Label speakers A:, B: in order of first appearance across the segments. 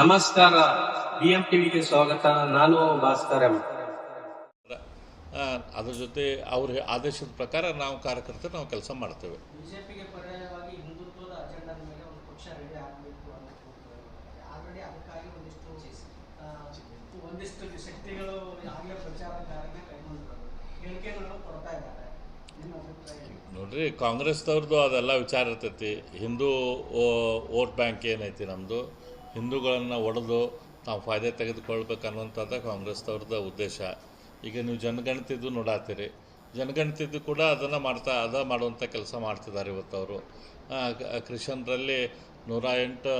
A: ನಮಸ್ಕಾರ. ಬಿಎಂ ಟಿವಿಗೆ ಸ್ವಾಗತ. ನಾನು ಭಾಸ್ಕರ್ ಎಂ.
B: ಅದ್ರ ಜೊತೆ ಅವ್ರ ಆದೇಶದ ಪ್ರಕಾರ ನಾವು ಕಾರ್ಯಕರ್ತರು ನಾವು ಕೆಲಸ ಮಾಡ್ತೇವೆ? ನೋಡ್ರಿ ಕಾಂಗ್ರೆಸ್ದವ್ರದ್ದು ಅದೆಲ್ಲ ವಿಚಾರ ಇರ್ತೈತಿ. ಹಿಂದೂ ವೋಟ್ ಬ್ಯಾಂಕ್ ಏನೈತಿ ನಮ್ಮದು ಹಿಂದೂಗಳನ್ನು ಒಡೆದು ತಾವು ಫಾಯ್ದೆ ತೆಗೆದುಕೊಳ್ಬೇಕು ಅನ್ನುವಂಥದ್ದು ಕಾಂಗ್ರೆಸ್ದವ್ರದ್ದು ಉದ್ದೇಶ. ಈಗ ನೀವು ಜನಗಣತಿದ್ದು ನೋಡಾತ್ತೀರಿ ಜನಗಣತಿದ್ದು ಕೂಡ ಅದನ್ನು ಮಾಡ್ತಾ, ಅದ ಮಾಡುವಂಥ ಕೆಲಸ ಮಾಡ್ತಿದ್ದಾರೆ ಇವತ್ತು ಅವರು ಕ್ರಿಶ್ಚಿಯನ್ರಲ್ಲಿ ನೂರ ಎಂಟು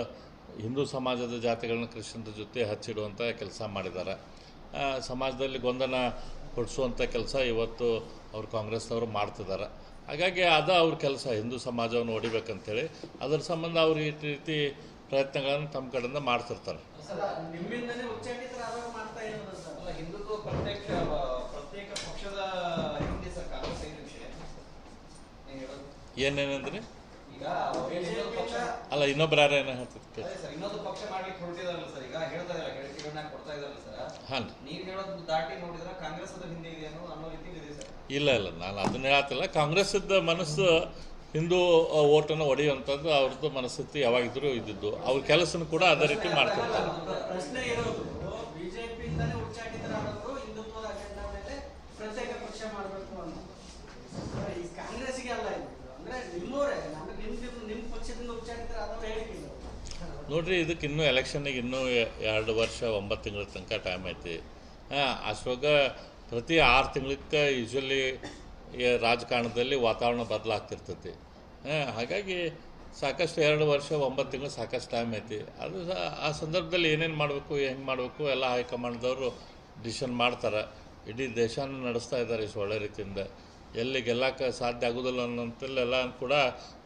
B: ಹಿಂದೂ ಸಮಾಜದ ಜಾತಿಗಳನ್ನ ಕ್ರಿಶ್ಚಿಯನ್ರ ಜೊತೆ ಹಚ್ಚಿಡುವಂಥ ಕೆಲಸ ಮಾಡಿದ್ದಾರೆ. ಸಮಾಜದಲ್ಲಿ ಗೊಂದಲ ಕೊಡಿಸುವಂಥ ಕೆಲಸ ಇವತ್ತು ಅವರು ಕಾಂಗ್ರೆಸ್ನವರು ಮಾಡ್ತಿದ್ದಾರೆ. ಹಾಗಾಗಿ ಅದ ಅವ್ರ ಕೆಲಸ, ಹಿಂದೂ ಸಮಾಜವನ್ನು ಹೊಡಿಬೇಕಂತೇಳಿ ಅದರ ಸಂಬಂಧ ಅವ್ರು ಈ ರೀತಿ ಪ್ರಯತ್ನಗಳನ್ನು ತಮ್ಮ ಕಡೆಯಿಂದ ಮಾಡ್ತಿರ್ತಾರೆ
C: ಏನೇನಂದ್ರೆ ನಿಮ್ಮಿಂದನೇ ಉಚ್ಚಾಟಿತರಾದಾಗ ಮಾಡ್ತಾ ಇರೋದು ಸರ್.
D: ಅಲ್ಲ ಹಿಂದುತ್ವ ಪ್ರತ್ಯಕ್ಷ ಪ್ರತ್ಯೇಕ ಪಕ್ಷದ ಹಿಂದೆ ಸರ್ ಕಾಂಗ್ರೆಸ್ ಐದು ವಿಷಯ. ನೀವ್
B: ಏನೇನಂದ್ರಿ
D: ಈಗ ಇನ್ನೊಂದು ಪಕ್ಷ
B: ಅಲ್ಲ ಇನ್ನೊಬ್ರು ಯಾರು ಏನೋ
D: ಹೇಳ್ತಿರ್ತಾರೆ ಸರ್ ಇನ್ನೊಂದು ಪಕ್ಷ ಮಾಡ್ಲಿಕ್ಕೆ ಹೊರಟಿದಾರಲ್ಲ ಸರ್ ಈಗ ಹೇಳ್ತಾರಲ್ಲ ಹೇಳಿಕೆಗಳನ್ನ ಕೊಡ್ತಾ ಇದಾರಲ್ಲ ಸರ್.
B: ಹಾಂ
D: ನೀವ್ ಹೇಳೋದು ದಾಟಿ ನೋಡಿದ್ರೆ ಕಾಂಗ್ರೆಸ್ ಅದ್ರ ಹಿಂದೆ ಇದೆ ಅನ್ನೋ ಅನ್ನೋ ರೀತಿ ಇದೆ ಸರ್.
B: ಇಲ್ಲ ಇಲ್ಲ ನಾನು ಅದನ್ನ ಹೇಳತ್ತಿಲ್ಲ. ಕಾಂಗ್ರೆಸ್ ಮನಸ್ಸು ಹಿಂದೂ ಓಟನ್ನು ಹೊಡೆಯುವಂಥದ್ದು ಅವ್ರದ್ದು ಮನಸ್ಥಿತಿ ಯಾವಾಗಿದ್ರೂ ಇದ್ದಿದ್ದು. ಅವ್ರ ಕೆಲಸನೂ ಕೂಡ ಅದೇ ರೀತಿ ಮಾಡ್ತಿರ್ತಾರೆ. ನೋಡ್ರಿ ಇದಕ್ಕೆ ಇನ್ನೂ ಎಲೆಕ್ಷನ್ನಿಗೆ ಇನ್ನೂ ಎರಡು ವರ್ಷ ಒಂಬತ್ತು ತಿಂಗಳ ತನಕ ಟೈಮ್ ಐತಿ. ಹಾಂ ಅಷ್ಟೊಳಗ ಪ್ರತಿ ಆರು ತಿಂಗಳಕ್ಕೆ ಯೂಶ್ವಲಿ ರಾಜಕಾರಣದಲ್ಲಿ ವಾತಾವರಣ ಬದಲಾಗ್ತಿರ್ತೈತಿ. ಹಾಗಾಗಿ ಸಾಕಷ್ಟು ಎರಡು ವರ್ಷ, ಒಂಬತ್ತು ತಿಂಗಳು ಸಾಕಷ್ಟು ಟೈಮ್ ಐತಿ. ಅದು ಆ ಸಂದರ್ಭದಲ್ಲಿ ಏನೇನು ಮಾಡಬೇಕು, ಹೆಂಗೆ ಮಾಡಬೇಕು, ಎಲ್ಲ ಹೈಕಮಾಂಡ್ದವರು ಡಿಸಿಷನ್ ಮಾಡ್ತಾರೆ. ಇಡೀ ದೇಶನ ನಡೆಸ್ತಾ ಇದ್ದಾರೆ ಇಷ್ಟು ಒಳ್ಳೆ ರೀತಿಯಿಂದ. ಎಲ್ಲಿ ಗೆಲ್ಲಕ್ಕೆ ಸಾಧ್ಯ ಆಗೋದಿಲ್ಲ ಅನ್ನೋಂಥಲ್ಲೆಲ್ಲ ಕೂಡ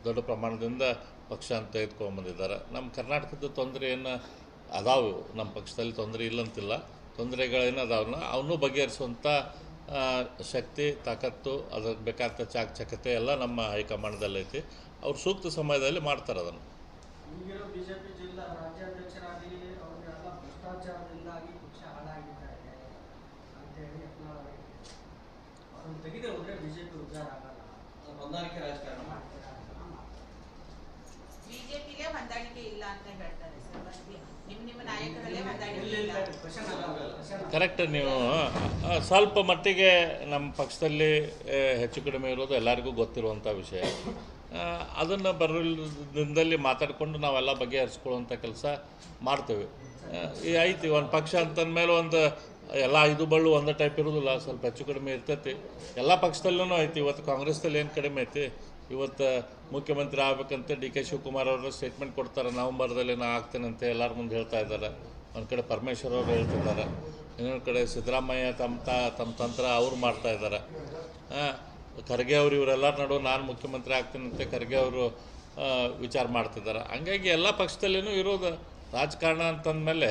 B: ದೊಡ್ಡ ಪ್ರಮಾಣದಿಂದ ಪಕ್ಷ ಅಂತ ತೆಗೆದುಕೊಂಡ್ಬಂದಿದ್ದಾರೆ ನಮ್ಮ ಕರ್ನಾಟಕದ ತೊಂದರೆ ಏನು ಅದಾವು, ನಮ್ಮ ಪಕ್ಷದಲ್ಲಿ ತೊಂದರೆ ಇಲ್ಲಂತಿಲ್ಲ ತೊಂದರೆಗಳೇನು ಅದಾವನ್ನ ಅವನ್ನೂ ಬಗೆಹರಿಸುವಂಥ ಶಕ್ತಿ ತಾಕತ್ತು ಅದಕ್ಕೆ ಬೇಕಾದ ಚಾಕಚಕ್ಯತೆ ಎಲ್ಲ ನಮ್ಮ ಹೈಕಮಾಂಡ್ದಲ್ಲೈತಿ. ಅವ್ರು ಸೂಕ್ತ ಸಮಯದಲ್ಲಿ ಮಾಡ್ತಾರೆ ಅದನ್ನು.
C: ಈಗಿರೋ ಬಿಜೆಪಿ
E: ಬಿಜೆಪಿಗೆ ಹೊಂದಾಣಿಕೆ ಇಲ್ಲ ಅಂತ ಹೇಳ್ತಾರೆ
B: ಕರೆಕ್ಟ್ ನೀವು ಸ್ವಲ್ಪ ಮಟ್ಟಿಗೆ ನಮ್ಮ ಪಕ್ಷದಲ್ಲಿ ಹೆಚ್ಚು ಕಡಿಮೆ ಇರೋದು ಎಲ್ಲರಿಗೂ ಗೊತ್ತಿರುವಂಥ ವಿಷಯ. ಅದನ್ನು ಬರಲಿಂದಲ್ಲಿ ಮಾತಾಡಿಕೊಂಡು ನಾವೆಲ್ಲ ಬಗೆಹರಿಸ್ಕೊಳ್ಳುವಂಥ ಕೆಲಸ ಮಾಡ್ತೇವೆ. ಈ ಐತಿ ಒಂದು ಪಕ್ಷ ಅಂತಂದಮೇಲೆ ಒಂದು ಎಲ್ಲ ಐದು ಬಳ್ಳು ಒಂದೇ ಟೈಪ್ ಇರೋದಿಲ್ಲ ಸ್ವಲ್ಪ ಹೆಚ್ಚು ಕಡಿಮೆ ಇರ್ತೈತಿ. ಎಲ್ಲ ಪಕ್ಷದಲ್ಲೂ ಐತಿ ಇವತ್ತು ಕಾಂಗ್ರೆಸ್ದಲ್ಲಿ ಏನು ಕಡಿಮೆ ಐತಿ? ಇವತ್ತು ಮುಖ್ಯಮಂತ್ರಿ ಆಗ್ಬೇಕಂತ ಡಿ ಕೆ ಶಿವಕುಮಾರ್ ಅವರು ಸ್ಟೇಟ್ಮೆಂಟ್ ಕೊಡ್ತಾರೆ, ನವಂಬರ್ದಲ್ಲಿ ನಾ ಆಗ್ತೇನೆ ಅಂತ ಎಲ್ಲರ ಮುಂದೆ ಹೇಳ್ತಾ ಇದ್ದಾರೆ. ಒಂದು ಕಡೆ ಪರಮೇಶ್ವರ್ ಅವರು ಹೇಳ್ತಿದ್ದಾರೆ, ಇನ್ನೊಂದು ಕಡೆ ಸಿದ್ದರಾಮಯ್ಯ ತಮ್ಮ ತ, ತಮ್ಮ ತಂತ್ರ ಅವ್ರು ಮಾಡ್ತಾ ಇದ್ದಾರೆ. ಖರ್ಗೆ ಅವರು ಇವರೆಲ್ಲರ ನಡುವೆ ನಾನು ಮುಖ್ಯಮಂತ್ರಿ ಆಗ್ತೀನಿ ಅಂತ ಖರ್ಗೆ ಅವರು ವಿಚಾರ ಮಾಡ್ತಿದ್ದಾರೆ. ಹಂಗಾಗಿ ಎಲ್ಲ ಪಕ್ಷದಲ್ಲಿನೂ ಇರೋದು ರಾಜಕಾರಣ ಅಂತಂದಮೇಲೆ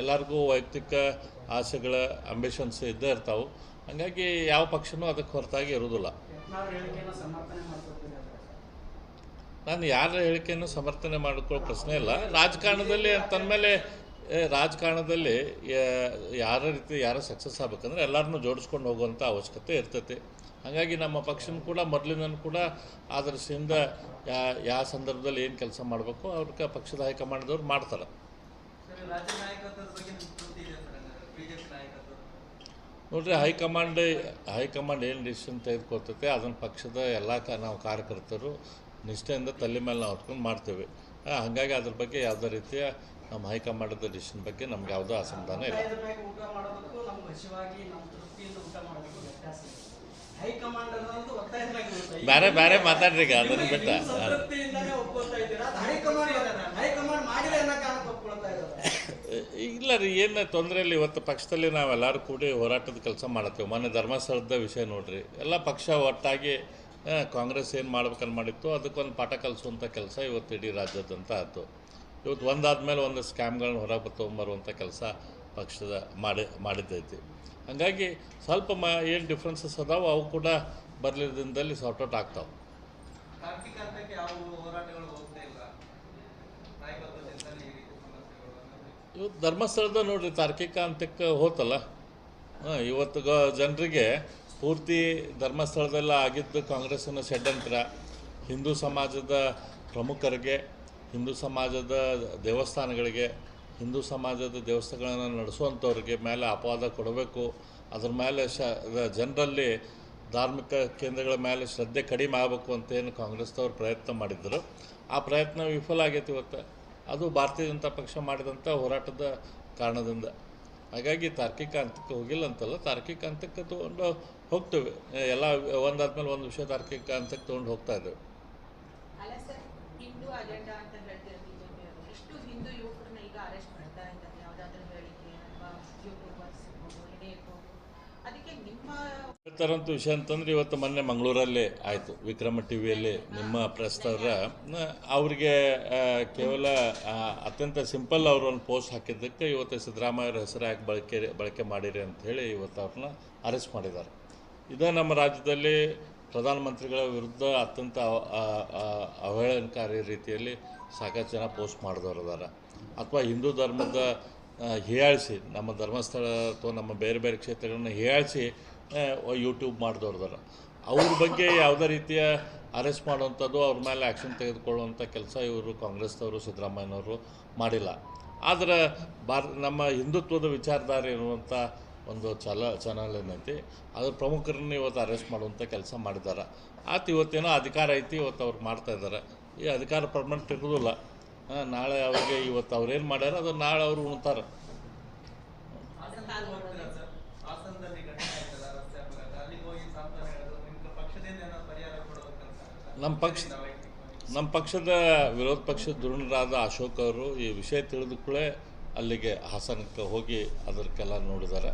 B: ಎಲ್ಲರಿಗೂ ವೈಯಕ್ತಿಕ ಆಸೆಗಳ ಅಂಬಿಷನ್ಸ್ ಇದ್ದೇ ಇರ್ತಾವೆ. ಹಂಗಾಗಿ ಯಾವ ಪಕ್ಷನೂ ಅದಕ್ಕೆ ಹೊರತಾಗಿ ಇರೋದಿಲ್ಲ ನಾನು ಯಾರ ಹೇಳಿಕೆಯನ್ನು ಸಮರ್ಥನೆ ಮಾಡಿಕೊಳ್ಳೋ ಪ್ರಶ್ನೆ ಇಲ್ಲ. ರಾಜಕಾರಣದಲ್ಲಿ ತನ್ಮೇಲೆ ರಾಜಕಾರಣದಲ್ಲಿ ಯಾರ ರೀತಿ ಯಾರ ಸಕ್ಸಸ್ ಆಗ್ಬೇಕಂದ್ರೆ ಎಲ್ಲರನ್ನೂ ಜೋಡಿಸ್ಕೊಂಡು ಹೋಗುವಂಥ ಅವಶ್ಯಕತೆ ಇರ್ತೈತಿ. ಹಾಗಾಗಿ ನಮ್ಮ ಪಕ್ಷನ ಕೂಡ ಮೊದಲಿನ ಕೂಡ ಆ ದೃಷ್ಟಿಯಿಂದ ಯಾ ಯಾವ ಸಂದರ್ಭದಲ್ಲಿ ಏನು ಕೆಲಸ ಮಾಡಬೇಕು ಅವ್ರಿಗೆ ಪಕ್ಷದ ಹೈಕಮಾಂಡ್ದವ್ರು ಮಾಡ್ತಾರೆ. ನೋಡ್ರಿ ಹೈಕಮಾಂಡ್ ಹೈಕಮಾಂಡ್ ಏನು ಡಿಸಿಷನ್ ತೆಗೆದುಕೊಳ್ತೈತೆ ಅದನ್ನು ಪಕ್ಷದ ಎಲ್ಲ ಕ ನಾವು ಕಾರ್ಯಕರ್ತರು ನಿಷ್ಠೆಯಿಂದ ತಲೆ ಮೇಲೆ ನಾವು ಹೊತ್ಕೊಂಡು ಮಾಡ್ತೇವೆ. ಹಾಗಾಗಿ ಅದ್ರ ಬಗ್ಗೆ ಯಾವುದೇ ರೀತಿಯ ನಮ್ಮ ಹೈಕಮಾಂಡದ ಡಿಸಿಷನ್ ಬಗ್ಗೆ ನಮ್ಗೆ ಯಾವುದೋ ಅಸಮಾಧಾನ ಇಲ್ಲ.
C: ಹೈಕಮಾಂಡ್
B: ಬೇರೆ ಬೇರೆ ಮಾತಾಡ್ರಿ ಈಗ ಅದನ್ನ ಬಿಟ್ಟ.
C: ಹೈಕಮಾಂಡ್ ಹೈಕಮಾಂಡ್
B: ಇಲ್ಲ ರೀ ಏನು ತೊಂದರೆ ಇಲ್ಲ ಇವತ್ತು ಪಕ್ಷದಲ್ಲಿ ನಾವೆಲ್ಲರೂ ಕೂಡಿ ಹೋರಾಟದ ಕೆಲಸ ಮಾಡತ್ತೇವೆ ಮೊನ್ನೆ ಧರ್ಮಸ್ಥಳದ ವಿಷಯ ನೋಡ್ರಿ. ಎಲ್ಲ ಪಕ್ಷ ಒಟ್ಟಾಗಿ ಕಾಂಗ್ರೆಸ್ ಏನು ಮಾಡ್ಬೇಕಂತ ಮಾಡಿತ್ತು? ಅದಕ್ಕೊಂದು ಪಾಠ ಕಲಿಸುವಂಥ ಕೆಲಸ ಇವತ್ತು ಇಡೀ ರಾಜ್ಯದಂತ ಆಯ್ತು. ಇವತ್ತು ಒಂದಾದ್ಮೇಲೆ ಒಂದು ಸ್ಕ್ಯಾಮ್ಗಳನ್ನ ಹೊರಗೆ ತೊಗೊಂಬರುವಂಥ ಕೆಲಸ ಪಕ್ಷದ ಮಾಡಿ ಮಾಡಿದ್ದೈತಿ. ಹಾಗಾಗಿ ಸ್ವಲ್ಪ ಮ ಏನು ಡಿಫ್ರೆನ್ಸಸ್ ಅದಾವೆ ಅವು ಕೂಡ ಬರಲಿದ್ದಲ್ಲಿ ಸಾರ್ಟ್ಔಟ್ ಸಾರ್ಟ್ ಔಟ್ ಆಗ್ತಾವೆ. ಇವತ್ತು ಧರ್ಮಸ್ಥಳದ ನೋಡ್ರಿ ತಾರ್ಕಿಕ ಅಂತಕ್ಕೆ ಹೋತಲ್ಲ. ಹಾಂ ಇವತ್ತು ಗ ಜನರಿಗೆ ಪೂರ್ತಿ ಧರ್ಮಸ್ಥಳದಲ್ಲ ಆಗಿದ್ದು ಕಾಂಗ್ರೆಸ್ಸಿನ ಷಡ್ಯಂತ್ರ ಹಿಂದೂ ಸಮಾಜದ ಪ್ರಮುಖರಿಗೆ, ಹಿಂದೂ ಸಮಾಜದ ದೇವಸ್ಥಾನಗಳಿಗೆ, ಹಿಂದೂ ಸಮಾಜದ ದೇವಸ್ಥಾನಗಳನ್ನು ನಡೆಸುವಂಥವ್ರಿಗೆ ಮೇಲೆ ಅಪವಾದ ಕೊಡಬೇಕು. ಅದ್ರ ಮೇಲೆ ಶ ಜನರಲ್ಲಿ ಧಾರ್ಮಿಕ ಕೇಂದ್ರಗಳ ಮೇಲೆ ಶ್ರದ್ಧೆ ಕಡಿಮೆ ಆಗಬೇಕು ಅಂತ ಏನು ಕಾಂಗ್ರೆಸ್ದವ್ರು ಪ್ರಯತ್ನ ಮಾಡಿದ್ದರು. ಆ ಪ್ರಯತ್ನ ವಿಫಲ ಆಗೈತೆ ಇವತ್ತು. ಅದು ಭಾರತೀಯ ಜನತಾ ಪಕ್ಷ ಮಾಡಿದಂಥ ಹೋರಾಟದ ಕಾರಣದಿಂದ. ಹಾಗಾಗಿ ತಾರ್ಕಿಕ ಹಂತಕ್ಕೆ ಹೋಗಿಲ್ಲ ಅಂತಲ್ಲ, ತಾರ್ಕಿಕ ಹಂತಕ್ಕೆ ತೊಗೊಂಡು ಹೋಗ್ತೇವೆ. ಎಲ್ಲ ಒಂದಾದ್ಮೇಲೆ ಒಂದು ವಿಷಯ ತಾರ್ಕಿಕ ಹಂತಕ್ಕೆ ತೊಗೊಂಡು ಹೋಗ್ತಾ ಇದ್ದೇವೆ.
E: ಅಂತ
B: ಹೇಳ್ತಾರಂತ ವಿಷಯ ಅಂತಂದ್ರೆ ಇವತ್ತು ಮೊನ್ನೆ ಮಂಗಳೂರಲ್ಲಿ ಆಯಿತು. ವಿಕ್ರಮ ಟಿ ವಿಯಲ್ಲಿ ನಿಮ್ಮ ಪ್ರಸ್ತವ್ರ ಅವರಿಗೆ ಕೇವಲ ಅತ್ಯಂತ ಸಿಂಪಲ್ ಅವರು ಒಂದು ಪೋಸ್ಟ್ ಹಾಕಿದ್ದಕ್ಕೆ ಇವತ್ತು ಸಿದ್ದರಾಮಯ್ಯ ಹೆಸರು ಯಾಕೆ ಬಳಕೆ ಬಳಕೆ ಮಾಡಿರಿ ಅಂತ ಹೇಳಿ ಇವತ್ತು ಅವ್ರನ್ನ ಅರೆಸ್ಟ್ ಮಾಡಿದ್ದಾರೆ. ಇದೇ ನಮ್ಮ ರಾಜ್ಯದಲ್ಲಿ ಪ್ರಧಾನಮಂತ್ರಿಗಳ ವಿರುದ್ಧ ಅತ್ಯಂತ ಅವಹೇಳನಕಾರಿ ರೀತಿಯಲ್ಲಿ ಸಾಕಷ್ಟು ಜನ ಪೋಸ್ಟ್ ಮಾಡಿದವರು ಅದಾರ ಅಥವಾ ಹಿಂದೂ ಧರ್ಮದ ಹೀಯಾಳಿಸಿ, ನಮ್ಮ ಧರ್ಮಸ್ಥಳ ಅಥವಾ ನಮ್ಮ ಬೇರೆ ಬೇರೆ ಕ್ಷೇತ್ರಗಳನ್ನ ಹೀಯಾಳಿಸಿ ಯೂಟ್ಯೂಬ್ ಮಾಡಿದವ್ರು ಅದಾರ ಅವ್ರ ಬಗ್ಗೆ ಯಾವುದೇ ರೀತಿಯ ಅರೆಸ್ಟ್ ಮಾಡುವಂಥದ್ದು ಅವ್ರ ಮೇಲೆ ಆ್ಯಕ್ಷನ್ ತೆಗೆದುಕೊಳ್ಳುವಂಥ ಕೆಲಸ ಇವರು ಕಾಂಗ್ರೆಸ್ದವರು ಸಿದ್ದರಾಮಯ್ಯನವರು ಮಾಡಿಲ್ಲ. ಆದರೆ ಭಾರ ನಮ್ಮ ಹಿಂದುತ್ವದ ವಿಚಾರಧಾರೆ ಇರುವಂಥ ಒಂದು ಚಲ ಚಾನಲ್ ಏನೈತಿ, ಅದ್ರ ಪ್ರಮುಖರನ್ನ ಇವತ್ತು ಅರೆಸ್ಟ್ ಮಾಡುವಂಥ ಕೆಲಸ ಮಾಡಿದ್ದಾರೆ ಆತ ಇವತ್ತೇನೋ ಅಧಿಕಾರ ಐತಿ, ಇವತ್ತು ಅವ್ರು ಮಾಡ್ತಾ ಇದ್ದಾರೆ ಈ ಅಧಿಕಾರ ಪರ್ಮನೆಂಟ್ ಇರೋದಿಲ್ಲ. ನಾಳೆ ಅವ್ರಿಗೆ ಇವತ್ತು ಅವ್ರೇನು ಮಾಡ್ಯಾರ ಅದು ನಾಳೆ ಅವರು ಉಣ್ತಾರೆ.
D: ನಮ್ಮ
B: ಪಕ್ಷ ನಮ್ಮ ಪಕ್ಷದ ವಿರೋಧ ಪಕ್ಷದ ಧುರಣರಾದ ಅಶೋಕ್ ಅವರು ಈ ವಿಷಯ ತಿಳಿದ ಕೂಡಲೇ ಅಲ್ಲಿಗೆ ಹಾಸನಕ್ಕೆ ಹೋಗಿ ಅದಕ್ಕೆಲ್ಲ ನೋಡಿದ್ದಾರೆ.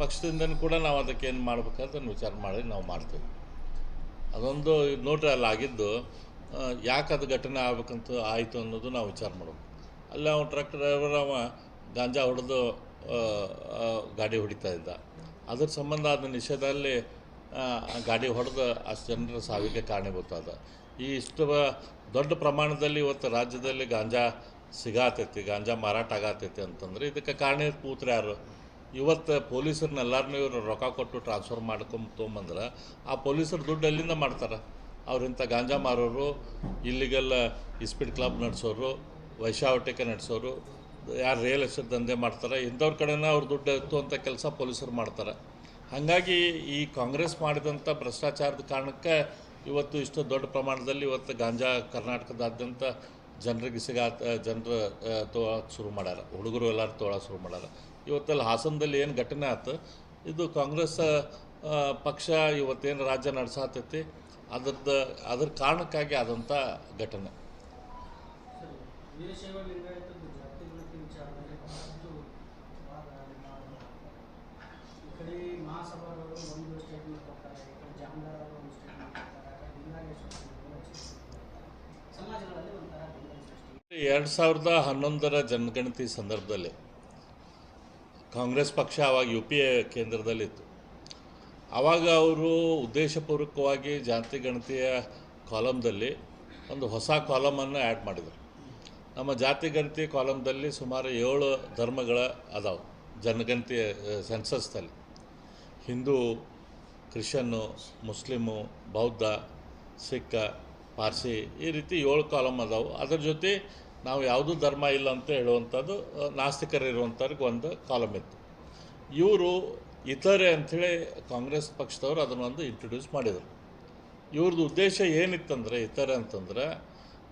B: ಪಕ್ಷದಿಂದನೂ ಕೂಡ ನಾವು ಅದಕ್ಕೆ ಏನು ಮಾಡ್ಬೇಕಾದ್ರೆ ವಿಚಾರ ಮಾಡಿ ನಾವು ಮಾಡ್ತೀವಿ. ಅದೊಂದು ನೋಡ್ರಿ ಅಲ್ಲಿ ಆಗಿದ್ದು ಯಾಕೆ ಅದು ಘಟನೆ ಆಗ್ಬೇಕಂತ ಆಯಿತು ಅನ್ನೋದು ನಾವು ವಿಚಾರ ಮಾಡಬೇಕು. ಅಲ್ಲಿ ಅವನು ಟ್ರಕ್ ಡ್ರೈವರ್ ಅವ ಗಾಂಜಾ ಹೊಡೆದು ಗಾಡಿ ಹೊಡಿತಾ ಇದ್ದ. ಅದ್ರ ಸಂಬಂಧ ಅದು ನಿಷೇಧದಲ್ಲಿ ಗಾಡಿ ಹೊಡೆದು ಅಷ್ಟು ಜನರ ಸಾವಿಗೆ ಕಾರಣೀಭೂತಾದ ಈ ಇಷ್ಟು ದೊಡ್ಡ ಪ್ರಮಾಣದಲ್ಲಿ ಇವತ್ತು ರಾಜ್ಯದಲ್ಲಿ ಗಾಂಜಾ ಸಿಗಾತೈತಿ, ಗಾಂಜಾ ಮಾರಾಟ ಆಗತೈತಿ ಅಂತಂದ್ರೆ ಇದಕ್ಕೆ ಕಾರಣ ಕೂತ್ರೆ ಯಾರು? ಇವತ್ತು ಪೊಲೀಸರನ್ನೆಲ್ಲರನ್ನೂ ಇವರು ರೊಕ್ಕ ಕೊಟ್ಟು ಟ್ರಾನ್ಸ್ಫರ್ ಮಾಡ್ಕೊಂಡು ತೊಗೊಂಬಂದ್ರೆ ಆ ಪೊಲೀಸರು ದುಡ್ಡು ಎಲ್ಲಿಂದ ಮಾಡ್ತಾರೆ? ಅವ್ರಿಂಥ ಗಾಂಜಾ ಮಾರೋರು, ಇಲ್ಲಿಗೆಲ್ಲ ಇಸ್ಪೀಡ್ ಕ್ಲಬ್ ನಡೆಸೋರು, ವೈಶಾವಟಿಕೆ ನಡೆಸೋರು, ಯಾರು ರಿಯಲ್ ಎಸ್ಟೇಟ್ ದಂಧೆ ಮಾಡ್ತಾರೆ, ಇಂಥವ್ರ ಕಡೆನೇ ಅವ್ರು ದುಡ್ಡು ಅಂತ ಕೆಲಸ ಪೊಲೀಸರು ಮಾಡ್ತಾರೆ. ಹಾಗಾಗಿ ಈ ಕಾಂಗ್ರೆಸ್ ಮಾಡಿದಂಥ ಭ್ರಷ್ಟಾಚಾರದ ಕಾರಣಕ್ಕೆ ಇವತ್ತು ಇಷ್ಟು ದೊಡ್ಡ ಪ್ರಮಾಣದಲ್ಲಿ ಇವತ್ತು ಗಾಂಜಾ ಕರ್ನಾಟಕದಾದ್ಯಂತ ಜನರಿಗೆ ಸಿಗಾತ ಜನರು ತೊಗೊಳಕ್ಕೆ ಶುರು ಮಾಡ್ಯಾರ. ಹುಡುಗರು ಎಲ್ಲರೂ ತೊಗೊಳಕ್ಕೆ ಶುರು ಮಾಡ್ಯಾರ. ಇವತ್ತಲ್ಲಿ ಹಾಸನದಲ್ಲಿ ಏನು ಘಟನೆ ಆಯ್ತು ಇದು ಕಾಂಗ್ರೆಸ್ ಪಕ್ಷ ಇವತ್ತೇನು ರಾಜ್ಯ ನಡೆಸಾತೈತಿ, ಅದ್ರದ್ದು, ಅದ್ರ ಕಾರಣಕ್ಕಾಗಿ ಆದಂಥ ಘಟನೆ.
C: ಸರಿ ವೀರಶೈವ ಲಿಂಗಾಯತದ್ದು ಜಾತಿ ಗಣತಿ ವಿಚಾರದಲ್ಲಿ ಬಹಳಷ್ಟು ವಾದ ವಿವಾದ. ಈ ಕಡೆ ಮಹಾಸಭಾದವರು ಒಂದು ಸ್ಟೇಟ್ಮೆಂಟ್ ಕೊಡ್ತಾರೆ ಈ ಕಡೆ ಜಾಮದಾರ್ ಅವರು ಒಂದು ಸ್ಟೇಟ್ಮೆಂಟ್ ಕೊಡ್ತಾರೆ ಲಿಂಗಾಯತ ಸಮಾಜಗಳಲ್ಲಿ ಒಂಥರ ಗೊಂದಲ ಸೃಷ್ಟಿ
B: ಎರಡು ಸಾವಿರದ ಹನ್ನೊಂದರ ಜನಗಣತಿ ಸಂದರ್ಭದಲ್ಲಿ ಕಾಂಗ್ರೆಸ್ ಪಕ್ಷ ಆವಾಗ ಯು ಪಿ ಎ ಕೇಂದ್ರದಲ್ಲಿತ್ತು. ಆವಾಗ ಅವರು ಉದ್ದೇಶಪೂರ್ವಕವಾಗಿ ಜಾತಿ ಗಣತಿಯ ಕಾಲಮ್ದಲ್ಲಿ ಒಂದು ಹೊಸ ಕಾಲಮನ್ನು ಆ್ಯಡ್ ಮಾಡಿದರು. ನಮ್ಮ ಜಾತಿ ಗಣತಿ ಕಾಲಮ್ದಲ್ಲಿ ಸುಮಾರು ಏಳು ಧರ್ಮಗಳ ಅದಾವೆ ಜನಗಣತಿ ಸೆನ್ಸಸ್ದಲ್ಲಿ ಹಿಂದೂ ಕ್ರಿಶ್ಚನ್ನು ಮುಸ್ಲಿಮು, ಬೌದ್ಧ, ಸಿಖ್, ಪಾರ್ಸಿ ಈ ರೀತಿ ಏಳು ಕಾಲಮ್ ಅದಾವೆ. ಅದ್ರ ಜೊತೆ ನಾವು ಯಾವುದೂ ಧರ್ಮ ಇಲ್ಲ ಅಂತ ಹೇಳುವಂಥದ್ದು ನಾಸ್ತಿಕರಿರುವಂಥವ್ರಿಗೆ ನಾಸ್ತಿಕರು ಒಂದು ಕಾಲಮ್ ಇತ್ತು. ಇವರು ಇತರೆ ಅಂಥೇಳಿ ಕಾಂಗ್ರೆಸ್ ಪಕ್ಷದವರು ಅದನ್ನೊಂದು ಇಂಟ್ರೊಡ್ಯೂಸ್ ಮಾಡಿದರು. ಇವ್ರದ್ದು ಉದ್ದೇಶ ಏನಿತ್ತಂದರೆ, ಇತರೆ ಅಂತಂದ್ರೆ,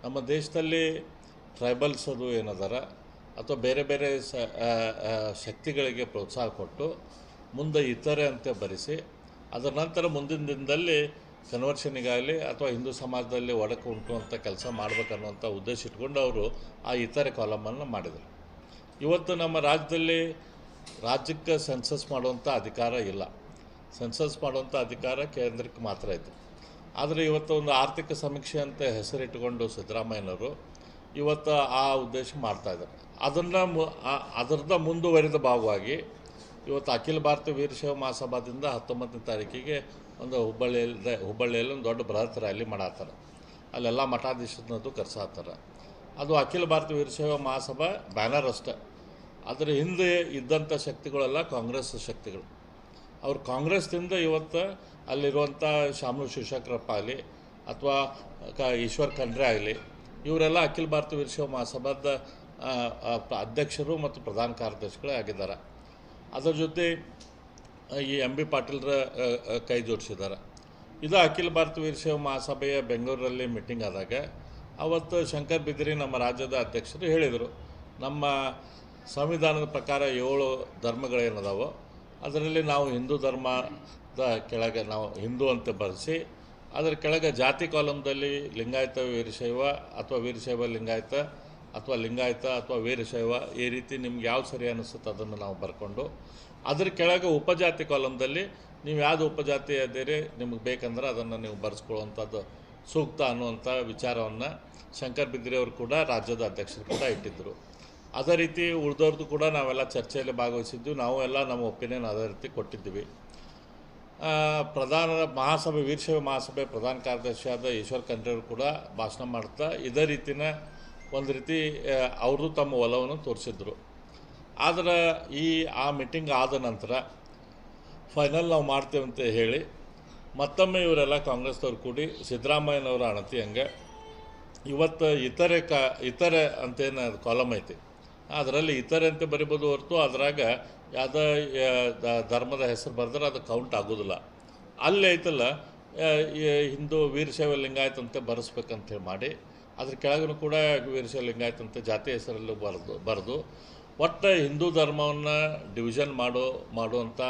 B: ನಮ್ಮ ದೇಶದಲ್ಲಿ ಟ್ರೈಬಲ್ಸ್ ಅದು ಏನದಾರ, ಅಥವಾ ಬೇರೆ ಬೇರೆ ಸ ಶಕ್ತಿಗಳಿಗೆ ಪ್ರೋತ್ಸಾಹ ಕೊಟ್ಟು, ಮುಂದೆ ಇತರೆ ಅಂತ ಬರೆಸಿ, ಅದರ ನಂತರ ಮುಂದಿನ ದಿನದಲ್ಲಿ ಕನ್ವರ್ಷನಿಗಾಗಲಿ ಅಥವಾ ಹಿಂದೂ ಸಮಾಜದಲ್ಲಿ ಒಡಕು ಉಂಟು ಅಂತ ಕೆಲಸ ಮಾಡಬೇಕನ್ನುವಂಥ ಉದ್ದೇಶ ಇಟ್ಕೊಂಡು ಅವರು ಆ ಇತರೆ ಕಾಲಮನ್ನು ಮಾಡಿದರು. ಇವತ್ತು ನಮ್ಮ ರಾಜ್ಯದಲ್ಲಿ ರಾಜ್ಯಕ್ಕೆ ಸೆನ್ಸಸ್ ಮಾಡುವಂಥ ಅಧಿಕಾರ ಇಲ್ಲ. ಸೆನ್ಸಸ್ ಮಾಡುವಂಥ ಅಧಿಕಾರ ಕೇಂದ್ರಕ್ಕೆ ಮಾತ್ರ ಇತ್ತು. ಆದರೆ ಇವತ್ತು ಒಂದು ಆರ್ಥಿಕ ಸಮೀಕ್ಷೆ ಅಂತ ಹೆಸರಿಟ್ಟುಕೊಂಡು ಸಿದ್ದರಾಮಯ್ಯನವರು ಇವತ್ತು ಆ ಉದ್ದೇಶ ಮಾಡ್ತಾ ಇದ್ದಾರೆ. ಅದನ್ನು ಮು ಅದರದ ಮುಂದುವರಿದ ಭಾಗವಾಗಿ ಇವತ್ತು ಅಖಿಲ ಭಾರತ ವೀರಶೈವ ಮಹಾಸಭಾದಿಂದ ಹತ್ತೊಂಬತ್ತನೇ ತಾರೀಕಿಗೆ ಒಂದು ಹುಬ್ಬಳ್ಳಿಯಲ್ಲಿ ಹುಬ್ಬಳ್ಳಿಯಲ್ಲಿ ಒಂದು ದೊಡ್ಡ ಬೃಹತ್ ರ್ಯಾಲಿ ಮಾಡತ್ತಾರ. ಅಲ್ಲೆಲ್ಲ ಮಠಾಧೀಶರನ್ನದು ಕರ್ಸಾತ್ತಾರ. ಅದು ಅಖಿಲ ಭಾರತ ವೀರಶೈವ ಮಹಾಸಭಾ ಬ್ಯಾನರ್ ಅಷ್ಟೆ. ಅದರ ಹಿಂದೆ ಇದ್ದಂಥ ಶಕ್ತಿಗಳೆಲ್ಲ ಕಾಂಗ್ರೆಸ್ ಶಕ್ತಿಗಳು. ಅವ್ರು ಕಾಂಗ್ರೆಸ್ದಿಂದ ಇವತ್ತು ಅಲ್ಲಿರುವಂಥ ಶಾಮನು ಶಿವಶಂಕರಪ್ಪ ಆಗಲಿ ಅಥವಾ ಕ ಈಶ್ವರ್ ಖಂಡ್ರೆ ಆಗಲಿ, ಇವರೆಲ್ಲ ಅಖಿಲ ಭಾರತ ವೀರಶೈವ ಮಹಾಸಭಾದ ಅಧ್ಯಕ್ಷರು ಮತ್ತು ಪ್ರಧಾನ ಕಾರ್ಯದರ್ಶಿಗಳೇ ಆಗಿದ್ದಾರೆ. ಅದರ ಜೊತೆ ಈ ಎಂ ಬಿ ಪಾಟೀಲ್ರ ಕೈ ಜೋಡಿಸಿದ್ದಾರೆ ಇದು ಅಖಿಲ ಭಾರತ ವೀರಶೈವ ಮಹಾಸಭೆಯ ಬೆಂಗಳೂರಲ್ಲಿ ಮೀಟಿಂಗ್ ಆದಾಗ ಅವತ್ತು ಶಂಕರ್ ಬಿದ್ರಿ ನಮ್ಮ ರಾಜ್ಯದ ಅಧ್ಯಕ್ಷರು ಹೇಳಿದರು. ನಮ್ಮ ಸಂವಿಧಾನದ ಪ್ರಕಾರ ಏಳು ಧರ್ಮಗಳೇನದಾವೋ, ಅದರಲ್ಲಿ ನಾವು ಹಿಂದೂ ಧರ್ಮದ ಕೆಳಗೆ ನಾವು ಹಿಂದೂ ಅಂತ ಬರೆಸಿ, ಅದರ ಕೆಳಗೆ ಜಾತಿ ಕಾಲಮ್ದಲ್ಲಿ ಲಿಂಗಾಯತ ವೀರಶೈವ ಅಥವಾ ವೀರಶೈವ ಲಿಂಗಾಯತ ಅಥವಾ ಲಿಂಗಾಯತ ಅಥವಾ ವೀರಶೈವ ಈ ರೀತಿ ನಿಮ್ಗೆ ಯಾವ ಸರಿ ಅನಿಸುತ್ತೆ ಅದನ್ನು ನಾವು ಬರ್ಕೊಂಡು ಅದ್ರ ಕೆಳಗೆ ಉಪಜಾತಿ ಕಾಲಮ್ದಲ್ಲಿ ನೀವು ಯಾವುದು ಉಪಜಾತಿ ಅದೇರಿ, ನಿಮಗೆ ಬೇಕಂದ್ರೆ ಅದನ್ನು ನೀವು ಬರೆಸ್ಕೊಳ್ಳುವಂಥದ್ದು ಸೂಕ್ತ ಅನ್ನುವಂಥ ವಿಚಾರವನ್ನು ಶಂಕರ್ ಬಿದ್ರಿ ಅವರು ಕೂಡ ರಾಜ್ಯದ ಅಧ್ಯಕ್ಷರು ಕೂಡ ಇಟ್ಟಿದ್ದರು ಅದೇ ರೀತಿ ಉಳಿದವ್ರದ್ದು ಕೂಡ ನಾವೆಲ್ಲ ಚರ್ಚೆಯಲ್ಲಿ ಭಾಗವಹಿಸಿದ್ದು ನಾವು ಎಲ್ಲ ನಮ್ಮ ಒಪಿನಿಯನ್ ಅದೇ ರೀತಿ ಕೊಟ್ಟಿದ್ದೀವಿ. ಪ್ರಧಾನ ಮಹಾಸಭೆ, ವೀರಶೈವ ಮಹಾಸಭೆ ಪ್ರಧಾನ ಕಾರ್ಯದರ್ಶಿಯಾದ ಈಶ್ವರ್ ಖಂಡ್ರೆ ಅವರು ಕೂಡ ಭಾಷಣ ಮಾಡ್ತಾ ಇದೇ ರೀತಿನ ಒಂದು ರೀತಿ ಅವ್ರದ್ದು ತಮ್ಮ ಒಲವನ್ನು ತೋರಿಸಿದ್ರು. ಆದರೆ ಈ, ಆ ಮೀಟಿಂಗ್ ಆದ ನಂತರ ಫೈನಲ್ ನಾವು ಮಾಡ್ತೇವೆ ಅಂತ ಹೇಳಿ ಮತ್ತೊಮ್ಮೆ ಇವರೆಲ್ಲ ಕಾಂಗ್ರೆಸ್ನವ್ರು ಕೂಡಿ ಸಿದ್ದರಾಮಯ್ಯನವರ ಅಣತಿ ಹಂಗೆ. ಇವತ್ತು ಇತರೆ ಕ, ಇತರೆ ಅಂತೇನು ಕಾಲಮ್ ಐತಿ. ಅದರಲ್ಲಿ ಇತರೆ ಅಂತ ಬರಿಬೋದು ಹೊರತು ಅದರಾಗ ಯಾವುದೇ ಧರ್ಮದ ಹೆಸರು ಬರೆದ್ರೆ ಅದು ಕೌಂಟ್ ಆಗೋದಿಲ್ಲ. ಅಲ್ಲಿ ಐತಲ್ಲ ಹಿಂದೂ ವೀರಶೈವ ಲಿಂಗಾಯತ ಅಂತ ಬರೆಸ್ಬೇಕಂತೇಳಿ ಮಾಡಿ. ಅದ್ರ ಕೆಳಗೂ ಕೂಡ ವೀರಶೈವ ಲಿಂಗಾಯತ ಅಂತ ಜಾತಿ ಹೆಸರಲ್ಲೂ ಬರೆದು ಬರೆದು ಒಟ್ಟು ಹಿಂದೂ ಧರ್ಮವನ್ನು ಡಿವಿಷನ್ ಮಾಡೋ ಮಾಡುವಂಥ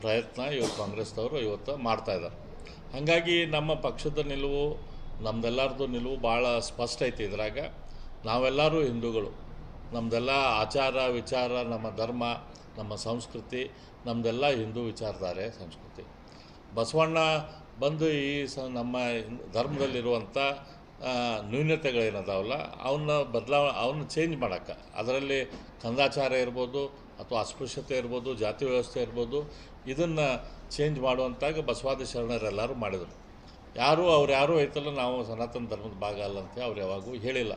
B: ಪ್ರಯತ್ನ ಇವತ್ತು ಕಾಂಗ್ರೆಸ್ನವರು ಇವತ್ತು ಮಾಡ್ತಾ ಇದ್ದಾರೆ. ಹಾಗಾಗಿ ನಮ್ಮ ಪಕ್ಷದ ನಿಲುವು, ನಮ್ದೆಲ್ಲರದು ನಿಲುವು ಭಾಳ ಸ್ಪಷ್ಟ ಐತಿ ಇದ್ರಾಗ. ನಾವೆಲ್ಲರೂ ಹಿಂದೂಗಳು. ನಮ್ಮದೆಲ್ಲ ಆಚಾರ, ವಿಚಾರ, ನಮ್ಮ ಧರ್ಮ, ನಮ್ಮ ಸಂಸ್ಕೃತಿ ನಮ್ಮದೆಲ್ಲ ಹಿಂದೂ ವಿಚಾರಧಾರೆ ಸಂಸ್ಕೃತಿ. ಬಸವಣ್ಣ ಬಂದು ಈ ಸ ನಮ್ಮ ಧರ್ಮದಲ್ಲಿರುವಂಥ ನ್ಯೂನತೆಗಳೇನದಾವಲ್ಲ ಅವನ್ನ ಬದಲಾವ ಅವನ್ನ ಚೇಂಜ್ ಮಾಡೋಕ್ಕೆ. ಅದರಲ್ಲಿ ಕಂದಾಚಾರ ಇರ್ಬೋದು, ಅಥವಾ ಅಸ್ಪೃಶ್ಯತೆ ಇರ್ಬೋದು, ಜಾತಿ ವ್ಯವಸ್ಥೆ ಇರ್ಬೋದು, ಇದನ್ನು ಚೇಂಜ್ ಮಾಡುವಂತಾಗ ಬಸವಾದಿ ಶರಣರೆಲ್ಲರೂ ಮಾಡಿದರು. ಯಾರೂ, ಅವ್ರು ಯಾರೂ ಐತಲ್ಲ, ನಾವು ಸನಾತನ ಧರ್ಮದ ಭಾಗ ಅಲ್ಲ ಅಂತ ಅವ್ರು ಯಾವಾಗೂ ಹೇಳಿಲ್ಲ.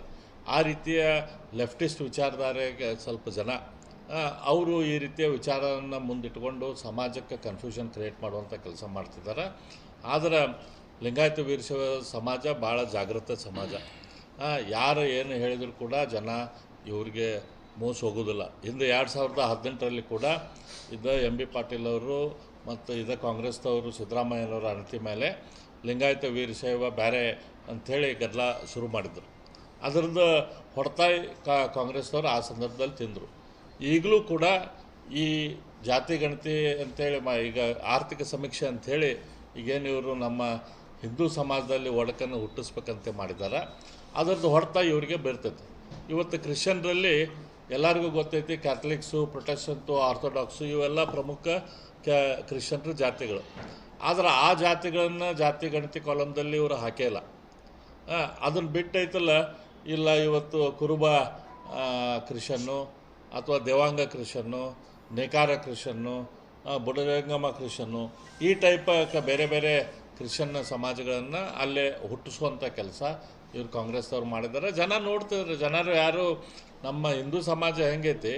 B: ಆ ರೀತಿಯ ಲೆಫ್ಟಿಸ್ಟ್ ವಿಚಾರಧಾರೆಗೆ ಸ್ವಲ್ಪ ಜನ ಅವರು ಈ ರೀತಿಯ ವಿಚಾರವನ್ನು ಮುಂದಿಟ್ಕೊಂಡು ಸಮಾಜಕ್ಕೆ ಕನ್ಫ್ಯೂಷನ್ ಕ್ರಿಯೇಟ್ ಮಾಡುವಂಥ ಕೆಲಸ ಮಾಡ್ತಿದ್ದಾರೆ. ಆದರೆ ಲಿಂಗಾಯತ ವೀರಶೈವ ಸಮಾಜ ಭಾಳ ಜಾಗೃತ ಸಮಾಜ. ಯಾರು ಏನು ಹೇಳಿದರೂ ಕೂಡ ಜನ ಇವ್ರಿಗೆ ಮೋಸ ಹೋಗೋದಿಲ್ಲ. ಹಿಂದೆ ಎರಡು ಸಾವಿರದ ಹದಿನೆಂಟರಲ್ಲಿ ಕೂಡ ಇದ್ದ ಎಂ ಬಿ ಪಾಟೀಲ್ ಅವರು ಮತ್ತು ಇದ ಕಾಂಗ್ರೆಸ್ದವರು ಸಿದ್ದರಾಮಯ್ಯನವರ ಅಣತಿ ಮೇಲೆ ಲಿಂಗಾಯತ ವೀರಶೈವ ಬೇರೆ ಅಂಥೇಳಿ ಗದ್ದಲ ಶುರು ಮಾಡಿದರು. ಅದರದ್ದು ಹೊಡೆತಾಯಿ ಕಾ, ಕಾಂಗ್ರೆಸ್ನವರು ಆ ಸಂದರ್ಭದಲ್ಲಿ ತಿಂದರು. ಈಗಲೂ ಕೂಡ ಈ ಜಾತಿ ಗಣತಿ ಅಂತೇಳಿ ಮ, ಈಗ ಆರ್ಥಿಕ ಸಮೀಕ್ಷೆ ಅಂಥೇಳಿ ಈಗೇನು ಇವರು ನಮ್ಮ ಹಿಂದೂ ಸಮಾಜದಲ್ಲಿ ಒಡಕನ್ನು ಹುಟ್ಟಿಸ್ಬೇಕಂತೆ ಮಾಡಿದ್ದಾರೆ ಅದರದ್ದು ಹೊಡೆತ ಇವರಿಗೆ ಬೀರ್ತೈತೆ ಇವತ್ತು ಕ್ರಿಶ್ಚಿಯನ್ರಲ್ಲಿ ಎಲ್ಲರಿಗೂ ಗೊತ್ತೈತಿ ಕ್ಯಾಥಲಿಕ್ಸು ಪ್ರೊಟೆಸ್ಟೆಂಟು ಆರ್ಥೋಡಾಕ್ಸು ಇವೆಲ್ಲ ಪ್ರಮುಖ ಕ್ಯಾ ಕ್ರಿಶ್ಚಿಯನ್ರ ಜಾತಿಗಳು. ಆದರೆ ಆ ಜಾತಿಗಳನ್ನು ಜಾತಿ ಗಣತಿ ಕಾಲಮ್ದಲ್ಲಿ ಇವರು ಹಾಕೇ ಅದನ್ನು ಬಿಟ್ಟೈತಲ್ಲ ಇಲ್ಲ ಇವತ್ತು ಕುರುಬ ಕ್ರಿಶನ್ನು ಅಥವಾ ದೇವಾಂಗ ಕ್ರಿಶ್ಚನ್ನು ನೇಕಾರ ಕ್ರಿಶ್ಚನ್ನು ಆ, ಬುಡಗಂಗಮ ಕ್ರಿಶ್ಚನ್ನು ಈ ಟೈಪ್ ಬೇರೆ ಬೇರೆ ಕ್ರಿಶ್ಚನ್ ಸಮಾಜಗಳನ್ನು ಅಲ್ಲೇ ಹುಟ್ಟಿಸುವಂಥ ಕೆಲಸ ಇವ್ರು ಕಾಂಗ್ರೆಸ್ದವ್ರು ಮಾಡಿದ್ದಾರೆ. ಜನ ನೋಡ್ತಿದ್ರು. ಜನರು ಯಾರು, ನಮ್ಮ ಹಿಂದೂ ಸಮಾಜ ಹೆಂಗೈತಿ?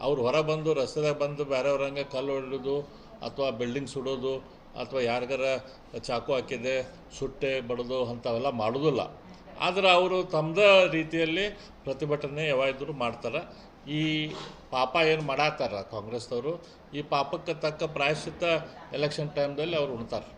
B: ಅವ್ರು ಹೊರ ಬಂದು ರಸ್ತೆದಾಗ ಬಂದು ಬೇರೆಯವ್ರ ಹಂಗೆ ಕಲ್ಲು ಹೊಡೋದು ಅಥವಾ ಬಿಲ್ಡಿಂಗ್ ಸುಡೋದು ಅಥವಾ ಯಾರಿಗಾರ ಚಾಕು ಹಾಕಿದೆ, ಸುಟ್ಟೆ ಬಡದು ಅಂಥವೆಲ್ಲ ಮಾಡೋದಿಲ್ಲ. ಆದರೆ ಅವರು ತಮ್ಮದ ರೀತಿಯಲ್ಲಿ ಪ್ರತಿಭಟನೆ ಯಾವಾಗಿದ್ರು ಮಾಡ್ತಾರೆ. ಈ ಪಾಪ ಏನು ಮಾಡತ್ತಾರ ಕಾಂಗ್ರೆಸ್ದವರು ಈ ಪಾಪಕ್ಕೆ ತಕ್ಕ ಪ್ರಾಯಶ್ಚಿತ್ತ ಎಲೆಕ್ಷನ್ ಟೈಮ್ದಲ್ಲಿ ಅವ್ರು ಉಣ್ತಾರೆ.